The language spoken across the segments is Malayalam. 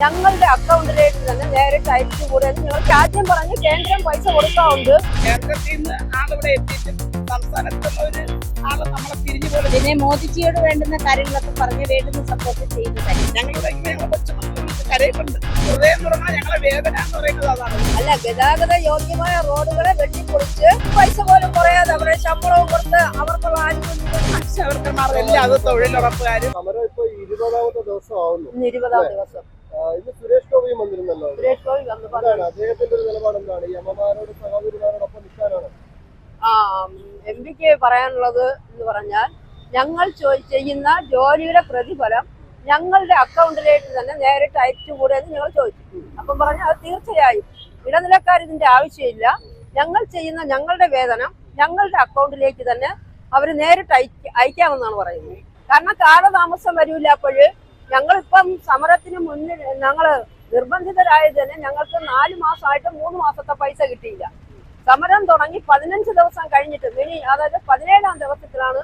ഞങ്ങളുടെ അക്കൗണ്ടിലേക്ക് തന്നെ നേരിട്ട് അയച്ചു കൂടെ ഞങ്ങൾക്ക് ആദ്യം പറഞ്ഞ് കേന്ദ്രം പൈസ കൊടുക്കാറുണ്ട്. പിന്നെ മോദിജിയോട് വേണ്ടുന്ന കാര്യങ്ങളൊക്കെ പറഞ്ഞ് വേണ്ടുന്ന സപ്പോർട്ട് ചെയ്തു അല്ല ഗതാഗത യോഗ്യമായ റോഡുകളെ വെട്ടിപ്പൊളിച്ച് പൈസ പോലും കുറയാതെ അവരെ ശമ്പളവും കൊടുത്ത് അവർക്കുള്ള ആനുകൂല്യങ്ങൾ അവർക്ക് എല്ലാ അത് തൊഴിലുറപ്പുകാരും. ഇരുപതാമത്തെ ദിവസം ആവുന്നു ഇന്ന് ഇരുപതാം ദിവസം ആ, ഇന്ന് ഗോപിയും വന്നിരുന്നല്ലോ. വന്ന് പറഞ്ഞു. അദ്ദേഹത്തിന്റെ ഒരു നിലപാട് എന്താണ്? ഈ അമ്മമാരോട് സഹോദരിമാരോടൊപ്പം നിൽക്കാനാണ്? ആ എം പിക്ക് പറയാനുള്ളത് എന്ന് പറഞ്ഞാൽ ഞങ്ങൾ ചെയ്യുന്ന ജോലിയുടെ പ്രതിഫലം ഞങ്ങളുടെ അക്കൗണ്ടിലേക്ക് തന്നെ നേരിട്ട് അയച്ചുകൂടെയെന്ന് ഞങ്ങൾ ചോദിച്ചു അപ്പം പറഞ്ഞു അത് തീർച്ചയായും. ഇടനിലക്കാർ ഇതിന്റെ ആവശ്യമില്ല. ഞങ്ങൾ ചെയ്യുന്ന ഞങ്ങളുടെ വേതനം ഞങ്ങളുടെ അക്കൗണ്ടിലേക്ക് തന്നെ അവർ നേരിട്ട് അയക്ക അയക്കാമെന്നാണ് പറയുന്നത്. കാരണം കാലതാമസം വരില്ല അപ്പോഴ് ഞങ്ങളിപ്പം സമരത്തിന് മുന്നിൽ ഞങ്ങൾ നിർബന്ധിതരായത് തന്നെ ഞങ്ങൾക്ക് നാല് മാസമായിട്ട് മൂന്ന് മാസത്തെ പൈസ കിട്ടിയില്ല. സമരം തുടങ്ങി പതിനഞ്ച് ദിവസം കഴിഞ്ഞിട്ട് മിനി അതായത് പതിനേഴാം ദിവസത്തിലാണ്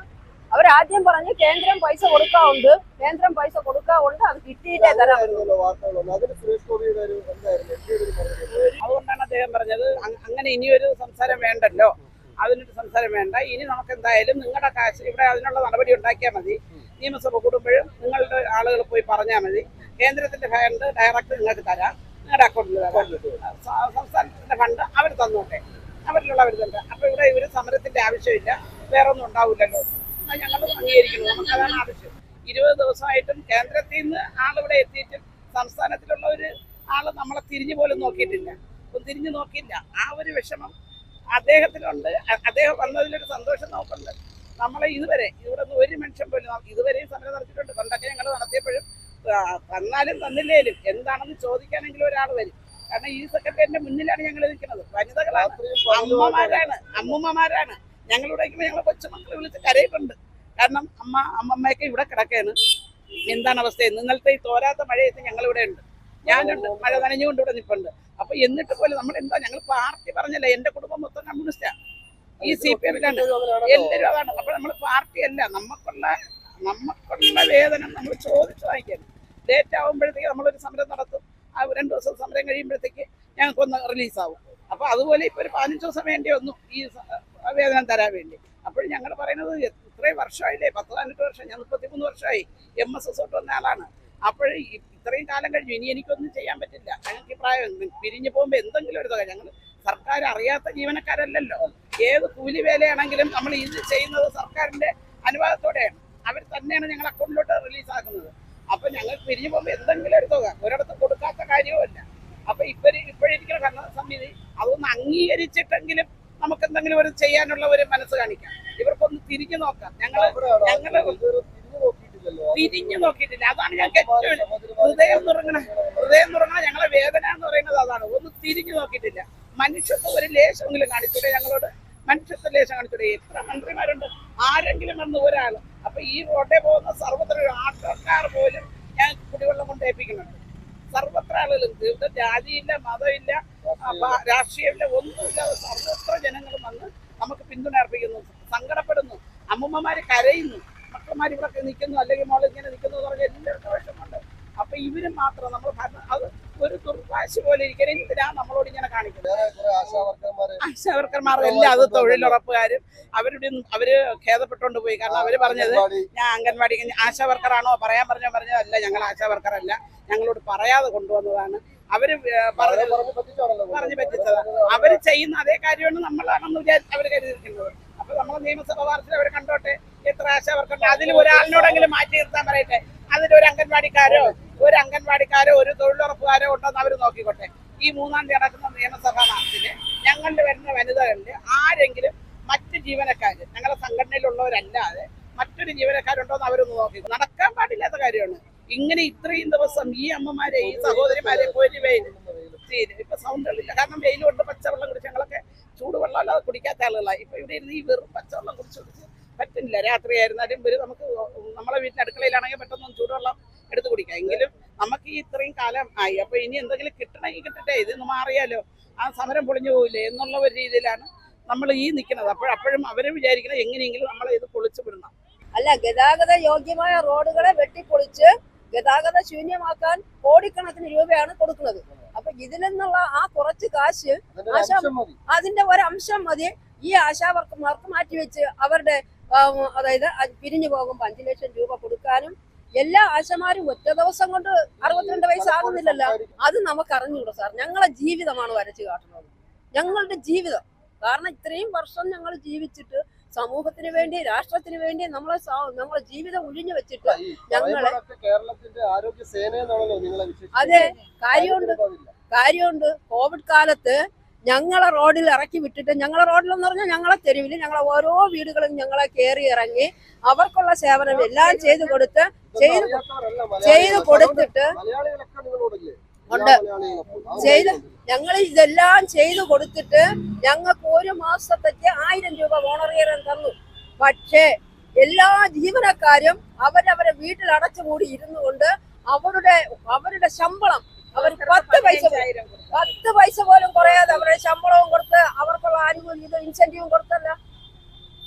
അവരാദ്യം പറഞ്ഞ് കേന്ദ്രം പൈസ കൊടുക്കാറുണ്ട് കേന്ദ്രം പൈസ കൊടുക്കാറുണ്ട് അത് കിട്ടിയിട്ടേ തരാം അതുകൊണ്ടാണ് അദ്ദേഹം പറഞ്ഞത് അങ്- അങ്ങനെ ഇനിയൊരു സംസാരം വേണ്ടല്ലോ. അതിനൊരു സംസാരം വേണ്ട. ഇനി നമുക്ക് എന്തായാലും നിങ്ങളുടെ കാശ് ഇവിടെ അതിനുള്ള നടപടി ഉണ്ടാക്കിയാൽ മതി. നിയമസഭ കൂടുമ്പോഴും നിങ്ങളുടെ ആളുകൾ പോയി പറഞ്ഞാൽ മതി. കേന്ദ്രത്തിന്റെ ഫണ്ട് ഡയറക്റ്റ് നിങ്ങൾക്ക് തരാം. നിങ്ങളുടെ അക്കൗണ്ടിൽ സംസ്ഥാനത്തിന്റെ ഫണ്ട് അവർ തന്നോട്ടെ. അവരിലുള്ളവർ തന്നെ അപ്പൊ ഇവിടെ ഇവർ സമരത്തിന്റെ ആവശ്യമില്ല. വേറെ ഒന്നും ഉണ്ടാവില്ലല്ലോ. അത് ഞങ്ങൾ അംഗീകരിക്കുന്നു നമുക്കതാണ് ആവശ്യം. ഇരുപത് ദിവസമായിട്ടും കേന്ദ്രത്തിൽ നിന്ന് ആളിവിടെ എത്തിയിട്ടും സംസ്ഥാനത്തിലുള്ള ഒരു ആൾ നമ്മളെ തിരിഞ്ഞു പോലും നോക്കിയിട്ടില്ല. തിരിഞ്ഞു നോക്കിയില്ല. ആ ഒരു വിഷമം അദ്ദേഹത്തിനുണ്ട്. അദ്ദേഹം വന്നതിലൊരു സന്തോഷം നോക്കുന്നുണ്ട് നമ്മളെ ഇതുവരെ ഇവിടെ നിന്ന് ഒരു മനുഷ്യൻ പോലും ഇതുവരെയും സമരം നടത്തിയിട്ടുണ്ട്. പണ്ടൊക്കെ ഞങ്ങൾ നടത്തിയപ്പോഴും തന്നാലും തന്നില്ലേലും എന്താണെന്ന് ചോദിക്കാനെങ്കിലും ഒരാൾ വരും. കാരണം ഈ സെക്രട്ടറിന്റെ മുന്നിലാണ് ഞങ്ങൾ നിൽക്കുന്നത്. വനിതകളാണ് അമ്മമാരാണ് അമ്മൂമ്മമാരാണ്. ഞങ്ങളുടെ ഞങ്ങളെ കൊച്ചുമക്കളെ വിളിച്ച് കരയിട്ടുണ്ട് കാരണം അമ്മ അമ്മമ്മയൊക്കെ ഇവിടെ കിടക്കാണ് എന്താണ് അവസ്ഥ? ഇന്നലത്തെ ഈ തോരാത്ത മഴയത്ത് ഞങ്ങളിവിടെ ഉണ്ട്. ഞാനുണ്ട് മഴ നനഞ്ഞുകൊണ്ട് ഇവിടെ നിൽപ്പുണ്ട് അപ്പൊ എന്നിട്ട് പോലും നമ്മൾ എന്താ ഞങ്ങൾ പാർട്ടി പറഞ്ഞല്ലേ എന്റെ കുടുംബം മൊത്തം കമ്മ്യൂണിസ്റ്റാ. ഈ സി പി എമ്മിലാണ് എല്ലാവരും അതാണ്. അപ്പൊ നമ്മൾ പാർട്ടി അല്ല നമുക്കുള്ള നമുക്കുള്ള വേതനം നമ്മൾ ചോദിച്ചു വാങ്ങിക്കണം ലേറ്റ് ആകുമ്പോഴത്തേക്ക് നമ്മളൊരു സമരം നടത്തും. ആ രണ്ടു ദിവസം സമരം കഴിയുമ്പോഴത്തേക്ക് ഞങ്ങൾക്കൊന്ന് റിലീസ് ആവും. അപ്പൊ അതുപോലെ ഇപ്പൊ ഒരു പതിനഞ്ച് ദിവസം വേണ്ടി വന്നു ഈ വേതനം തരാൻ വേണ്ടി. അപ്പോൾ ഞങ്ങൾ പറയുന്നത് ഇത്രയും വർഷമായില്ലേ? പത്ത് പതിനെട്ട് വർഷം ഞാൻ മുപ്പത്തിമൂന്ന് വർഷമായി എം എസ് എസ് തൊട്ട് വന്ന ആളാണ്. അപ്പോൾ ഇത്രയും കാലം കഴിഞ്ഞു ഇനി എനിക്കൊന്നും ചെയ്യാൻ പറ്റില്ല. ഞങ്ങൾക്ക് പ്രായം പിരിഞ്ഞു പോകുമ്പോൾ എന്തെങ്കിലും ഒരു തുക. ഞങ്ങൾ സർക്കാർ അറിയാത്ത ജീവനക്കാരല്ലല്ലോ. ഏത് കൂലി വേലയാണെങ്കിലും നമ്മൾ ഇത് ചെയ്യുന്നത് സർക്കാരിന്റെ അനുവാദത്തോടെയാണ്. അവർ തന്നെയാണ് ഞങ്ങൾ അക്കൗണ്ടിലോട്ട് റിലീസ് ആക്കുന്നത് അപ്പൊ ഞങ്ങൾ പിരിഞ്ഞു പോകുമ്പോൾ എന്തെങ്കിലും ഒരു തുക ഒരിടത്ത് കൊടുക്കാത്ത കാര്യവുമല്ല. അപ്പൊ ഇവർ ഇപ്പോഴിരിക്കുന്ന ഭരണസമിതി അതൊന്ന് അംഗീകരിച്ചിട്ടെങ്കിലും നമുക്ക് എന്തെങ്കിലും ഒരു ചെയ്യാനുള്ള ഒരു മനസ്സ് കാണിക്കാം. ഇവർക്കൊന്ന് തിരിഞ്ഞു നോക്കാം. ഞങ്ങൾ ഞങ്ങൾ തിരിഞ്ഞു നോക്കിയിട്ടില്ല. അതാണ് ഞങ്ങൾക്ക് ഏറ്റവും ഹൃദയം തുറങ്ങണ ഹൃദയം തുറങ്ങണ ഞങ്ങളെ വേദന എന്ന് പറയുന്നത് അതാണ്. ഒന്ന് തിരിഞ്ഞു നോക്കിയിട്ടില്ല. മനുഷ്യർക്ക് ഒരു ലേശമെങ്കിലും കാണിച്ചൂടെ ഞങ്ങളോട്? മനുഷ്യത്വ ലേശം കാണിച്ചൂടെ എത്ര മന്ത്രിമാരുണ്ട്? ആരെങ്കിലും വന്ന് ഒരാൾ അപ്പൊ ഈ റോഡേ പോകുന്ന സർവത്ര ആട്ടക്കാർ പോലും ഞാൻ കുടിവെള്ളം കൊണ്ട് ഏൽപ്പിക്കുന്നുണ്ട്. സർവത്ര ആളുകളും ഇവിടെ ജാതിയില്ല മതമില്ല രാഷ്ട്രീയമില്ല ഒന്നുമില്ലാതെ സർവത്ര ജനങ്ങളും വന്ന് നമുക്ക് പിന്തുണ സങ്കടപ്പെടുന്നു. അമ്മൂമ്മമാര് കരയുന്നു. മക്കളമാർ ഇവിടെ നിൽക്കുന്നു. അല്ലെങ്കിൽ മോൾ ഇങ്ങനെ നിൽക്കുന്നു എന്ന് പറഞ്ഞാൽ എല്ലാവർക്കും വിഷമമുണ്ട്. അപ്പൊ ഇവരും മാത്രം നമ്മൾ അത് ഒരു ദുർവാശി പോലെ ഇരിക്കണം എന്തിനാ നമ്മളോട് ഇങ്ങനെ കാണിക്കുന്നത്? ആശാവർക്കന്മാർ എല്ലാം അത് തൊഴിലുറപ്പുകാരും അവരുടെ അവർ ഖേദപ്പെട്ടുകൊണ്ട് പോയി. കാരണം അവർ പറഞ്ഞത് ഞാൻ അംഗൻവാടി ആശാവർക്കറാണോ? പറയാൻ പറഞ്ഞോ? പറഞ്ഞതല്ല ഞങ്ങൾ ആശാവർക്കറല്ല. ഞങ്ങളോട് പറയാതെ കൊണ്ടുവന്നതാണ്. അവർ അവരെ പറഞ്ഞ് പറഞ്ഞു പറ്റിച്ചത്. അവർ ചെയ്യുന്ന അതേ കാര്യമാണ് നമ്മളാണെന്ന് വിചാരിച്ച് അവർ കരുതിയിരിക്കുന്നത്. അപ്പൊ നമ്മളെ നിയമസഭ വാർത്തയിൽ അവർ കണ്ടോട്ടെ? എത്ര ആശാവർക്കറുണ്ട് അതിൽ ഒരാളിനോടെങ്കിലും മാറ്റി നിർത്താൻ പറയട്ടെ? ഒരു അംഗൻവാടിക്കാരോ ഒരു അംഗൻവാടിക്കാരോ ഒരു തൊഴിലുറപ്പുകാരോ ഉണ്ടെന്ന് അവർ നോക്കിക്കോട്ടെ. ഈ മൂന്നാം തീയതി നടക്കുന്ന നിയമസഭാ മാർച്ചിൽ ഞങ്ങളുടെ വരുന്ന വനിതകളിൽ ആരെങ്കിലും മറ്റ് ജീവനക്കാര് ഞങ്ങളുടെ സംഘടനയിലുള്ളവരല്ലാതെ മറ്റൊരു ജീവനക്കാരുണ്ടോന്ന് അവരൊന്ന് നോക്കി നടക്കാൻ പാടില്ലാത്ത കാര്യമാണ്. ഇങ്ങനെ ഇത്രയും ദിവസം ഈ അമ്മമാരെ ഈ സഹോദരിമാരെ പോയി വെയിൽ തീരെ ഇപ്പൊ സൗണ്ടുകളില്ല കാരണം വെയിൽ കൊണ്ട് പച്ചവെള്ളം കുടിച്ച് ഞങ്ങളൊക്കെ ചൂടുവെള്ളം അല്ലാതെ കുടിക്കാത്ത ആളുകളായി ഇപ്പൊ ഇവിടെ ഇരുന്ന് ഈ വെറും പച്ചവെള്ളം കുടിച്ച് കുടിച്ച് പറ്റില്ല രാത്രി ആയിരുന്നാലും ഇവർ നമുക്ക് നമ്മളെ വീട്ടിന്റെ അടുക്കളയിലാണെങ്കിൽ പെട്ടെന്ന് ചൂടുവെള്ളം എടുത്ത് കുടിക്കാം. എങ്കിലും നമുക്ക് ഈ ഇത്രയും കാലം ആയി. അപ്പൊ ഇനി എന്തെങ്കിലും കിട്ടണമെങ്കിൽ കിട്ടട്ടെ. ഇതൊന്ന് മാറിയാലോ? ആ സമരം പൊളിഞ്ഞു പോകില്ലേ എന്നുള്ള ഒരു രീതിയിലാണ് നമ്മൾ ഈ നിൽക്കുന്നത്. അപ്പോഴപ്പോഴും അവരെ വിചാരിക്കുന്നത് എങ്ങനെയെങ്കിലും നമ്മൾ ഇത് പൊളിച്ചു വിടണം. അല്ല ഗതാഗത യോഗ്യമായ റോഡുകളെ വെട്ടിപ്പൊളിച്ച് ഗതാഗത ശൂന്യമാക്കാൻ കോടിക്കണക്കിന് രൂപയാണ് കൊടുക്കുന്നത്. അപ്പൊ ഇതിൽ നിന്നുള്ള ആ കുറച്ച് കാശ് അതിന്റെ ഒരു അംശം മതി. അതിന്റെ ഒരംശം മതി. ഈ ആശാവർക്കർക്ക് മാറ്റിവെച്ച് അവരുടെ അതായത് അത് പിരിഞ്ഞു പോകുമ്പോൾ അഞ്ചു ലക്ഷം രൂപ കൊടുക്കാനും എല്ലാ ആശമാരും ഒറ്റ ദിവസം കൊണ്ട് അറുപത്തിരണ്ട് വയസ്സാകുന്നില്ലല്ലോ അത് നമുക്ക് അറിഞ്ഞുകൂടാ സാർ. ഞങ്ങളെ ജീവിതമാണ് വരച്ചു കാട്ടുന്നത്. ഞങ്ങളുടെ ജീവിതം. കാരണം ഇത്രയും വർഷം ഞങ്ങൾ ജീവിച്ചിട്ട് സമൂഹത്തിന് വേണ്ടി രാഷ്ട്രത്തിന് വേണ്ടി നമ്മളെ നമ്മളെ ജീവിതം ഒഴിഞ്ഞു വെച്ചിട്ട് ഞങ്ങളെ- കേരളത്തിന്റെ ആരോഗ്യ സേനയെന്നാണല്ലോ നിങ്ങളെ അതെ. കാര്യമുണ്ട്. കാര്യമുണ്ട്. കോവിഡ് കാലത്ത് ഞങ്ങളെ റോഡിൽ ഇറക്കി വിട്ടിട്ട് ഞങ്ങളെ റോഡിലെന്ന് പറഞ്ഞാൽ ഞങ്ങളെ തെരുവിൽ ഞങ്ങളെ ഓരോ വീടുകളും ഞങ്ങളെ കയറി ഇറങ്ങി അവർക്കുള്ള സേവനം എല്ലാം ചെയ്തു കൊടുത്ത് ചെയ്തു ചെയ്ത് കൊടുത്തിട്ട് ഉണ്ട്. ചെയ്ത് ഞങ്ങൾ ഇതെല്ലാം ചെയ്തു കൊടുത്തിട്ട് ഞങ്ങൾക്ക് ഒരു മാസത്തേക്ക് ആയിരം രൂപ ഓണറിയറൻ തന്നു പക്ഷേ എല്ലാ ജീവനക്കാരും അവരവരെ വീട്ടിൽ അടച്ചുകൂടി ഇരുന്നു കൊണ്ട് അവരുടെ അവരുടെ ശമ്പളം അവർ പത്ത് പൈസ. പത്ത് പൈസ പോലും കുറയാതെ അവരുടെ ശമ്പളവും കൊടുത്ത് അവർക്കുള്ള ആനുകൂല്യം ഇത് ഇൻസെന്റീവും കൊടുത്തല്ല.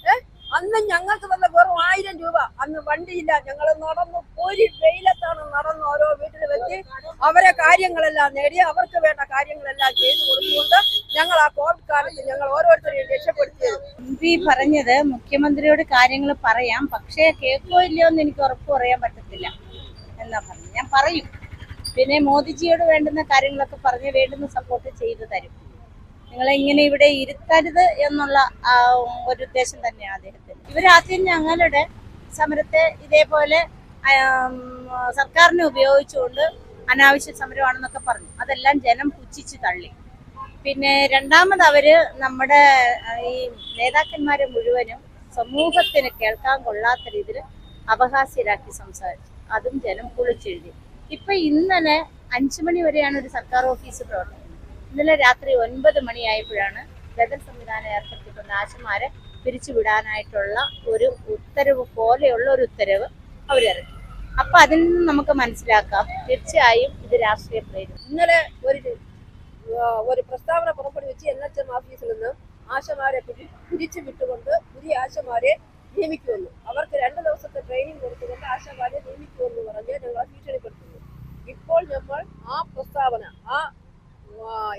ഏ? അന്ന് ഞങ്ങൾക്ക് തന്ന വെറും ആയിരം രൂപ അന്ന് വണ്ടിയില്ല. ഞങ്ങൾ നടന്നു ഒരു വെയിലത്താണ് നടന്ന് ഓരോ വീട്ടിൽ വെച്ച് അവരെ കാര്യങ്ങളെല്ലാം നേടി അവർക്ക് വേണ്ട കാര്യങ്ങളെല്ലാം ചെയ്തു കൊടുത്തുകൊണ്ട് ഞങ്ങൾ ആ കോവിഡ് കാലത്ത് ഞങ്ങൾ ഓരോരുത്തരെയും രക്ഷപ്പെടുത്തി. എം പി പറഞ്ഞത് മുഖ്യമന്ത്രിയോട് കാര്യങ്ങൾ പറയാം. പക്ഷേ കേൾക്കോ ഇല്ലയോ എന്ന് എനിക്ക് ഉറപ്പ് പറയാൻ പറ്റത്തില്ല. എന്നാ പറഞ്ഞു ഞാൻ പറയും. പിന്നെ മോദിജിയോട് വേണ്ടുന്ന കാര്യങ്ങളൊക്കെ പറഞ്ഞ് വേണ്ടുന്ന സപ്പോർട്ട് ചെയ്തു തരും. നിങ്ങളെ ഇങ്ങനെ ഇവിടെ ഇരുത്തരുത് എന്നുള്ള ഒരു ഉദ്ദേശം തന്നെയാണ് അദ്ദേഹത്തിന്. ഇവരാദ്യം ഞങ്ങളുടെ സമരത്തെ ഇതേപോലെ സർക്കാരിനെ ഉപയോഗിച്ചുകൊണ്ട് അനാവശ്യ സമരമാണെന്നൊക്കെ പറഞ്ഞു. അതെല്ലാം ജനം പുച്ഛിച്ച് തള്ളി. പിന്നെ രണ്ടാമത് അവർ നമ്മുടെ ഈ നേതാക്കന്മാരെ മുഴുവനും സമൂഹത്തിന് കേൾക്കാൻ കൊള്ളാത്ത രീതിയിൽ അപഹാസ്യരാക്കി സംസാരിച്ചു. അതും ജനം കുളിച്ചെഴുതി ഇപ്പൊ ഇന്നലെ അഞ്ചു മണി വരെയാണ് ഒരു സർക്കാർ ഓഫീസ് പ്രവർത്തിക്കുന്നത്. ഇന്നലെ രാത്രി ഒൻപത് മണിയായപ്പോഴാണ് ബദൽ സംവിധാനം ഏർപ്പെടുത്തിക്കൊണ്ട് ആശമാരെ പിരിച്ചുവിടാനായിട്ടുള്ള ഒരു ഉത്തരവ് പോലെയുള്ള ഒരു ഉത്തരവ് അവരിറക്കി അപ്പൊ അതിൽ നിന്ന് നമുക്ക് മനസ്സിലാക്കാം. തീർച്ചയായും ഇത് രാഷ്ട്രീയ പ്രേരിതം. ഇന്നലെ ഒരു ഒരു പ്രസ്താവന പുറപ്പെടുവിച്ച് എൻ എച്ച് എം ഓഫീസിൽ നിന്ന് ആശമാരെ പിരിച്ചു വിട്ടുകൊണ്ട് പുതിയ ആശമാരെ നിയമിക്കുമെന്ന്. അവർക്ക് രണ്ട് ദിവസത്തെ ട്രെയിനിങ് കൊടുത്തുകൊണ്ട് ആശമാരെ നിയമിക്കുമെന്ന് പറഞ്ഞ് ഞങ്ങളെ ഭീഷണിപ്പെടുത്തുന്നു ഇപ്പോൾ നമ്മൾ ആ പ്രസ്താവന ആ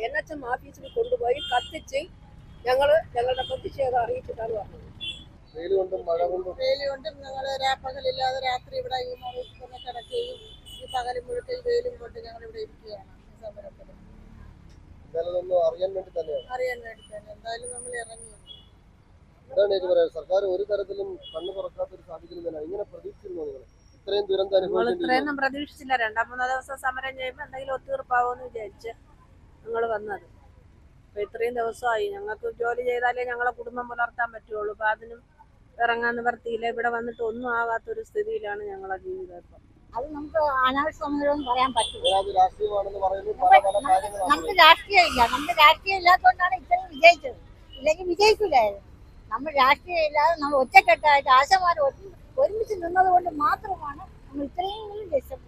എൻ എച്ച് എം ഓഫീസിൽ കൊണ്ടുപോയി കത്തിച്ച് ഞങ്ങൾ ഞങ്ങളുടെ പ്രതിഷേധം അറിയിച്ചിട്ടാണ് പറഞ്ഞത് വെയിൽ കൊണ്ടും മഴ കൊണ്ടും. വെയിൽ കൊണ്ടും ഞങ്ങൾ രാപ്പകലില്ലാതെ രാത്രി ഇവിടെ ഈ മുറി കിടക്കുകയും ഈ പകലും മുഴുക്കൽ വെയിലും കൊണ്ട് ഞങ്ങൾ ഇവിടെ ഇരിക്കുകയാണ്. സമരത്തിൽ അറിയാൻ വേണ്ടി തന്നെയാണ്. അറിയാൻ വേണ്ടി തന്നെ. എന്തായാലും നമ്മൾ ഇറങ്ങി. എന്താണ് ചേച്ചി പറയാ സർക്കാർ ഒരു തരത്തിലും കണ്ണു തുറക്കാത്ത ഒരു സാഹചര്യം ഇങ്ങനെ പ്രതീക്ഷിച്ചിരുന്നു നിങ്ങൾ? ഇത്രയും ദുരന്തം നമ്മൾ അനുഭവിക്കേണ്ടി ഇത്രയൊന്നും പ്രതീക്ഷിച്ചില്ല. രണ്ടാം മൂന്നാം ദിവസം സമരം ചെയ്യുമ്പോൾ എന്തെങ്കിലും ഒത്തുതീർപ്പാവുമെന്ന് വിചാരിച്ച്. ഞങ്ങൾ വന്നത്. അപ്പോൾ ഇത്രയും ദിവസമായി. ഞങ്ങൾക്ക് ജോലി ചെയ്താലേ ഞങ്ങളെ കുടുംബം പുലർത്താൻ പറ്റുള്ളൂ. അപ്പോൾ അതിനും ഇറങ്ങാൻ നിവർത്തിയില്ല ഇവിടെ വന്നിട്ട് ഒന്നും ആകാത്തൊരു സ്ഥിതിയിലാണ് ഞങ്ങളെ ജീവിതം ഇപ്പം. അത് നമുക്ക് അനാവശ്യ സമരം പറയാൻ പറ്റില്ല. നമുക്ക് രാഷ്ട്രീയം ഇല്ല നമുക്ക് രാഷ്ട്രീയം ഇല്ലാത്തതുകൊണ്ടാണ് ഇത്രയും വിജയിച്ചത്. ഇല്ലെങ്കിൽ വിജയിക്കില്ലായിരുന്നു നമ്മൾ രാഷ്ട്രീയം ഇല്ലാതെ നമ്മൾ ഒറ്റക്കെട്ടായിട്ട് ആശമാർ ഒരുമിച്ച് നിന്നത് കൊണ്ട് മാത്രമാണ് നമ്മൾ ഇത്രയും രക്ഷപ്പെട്ടത്.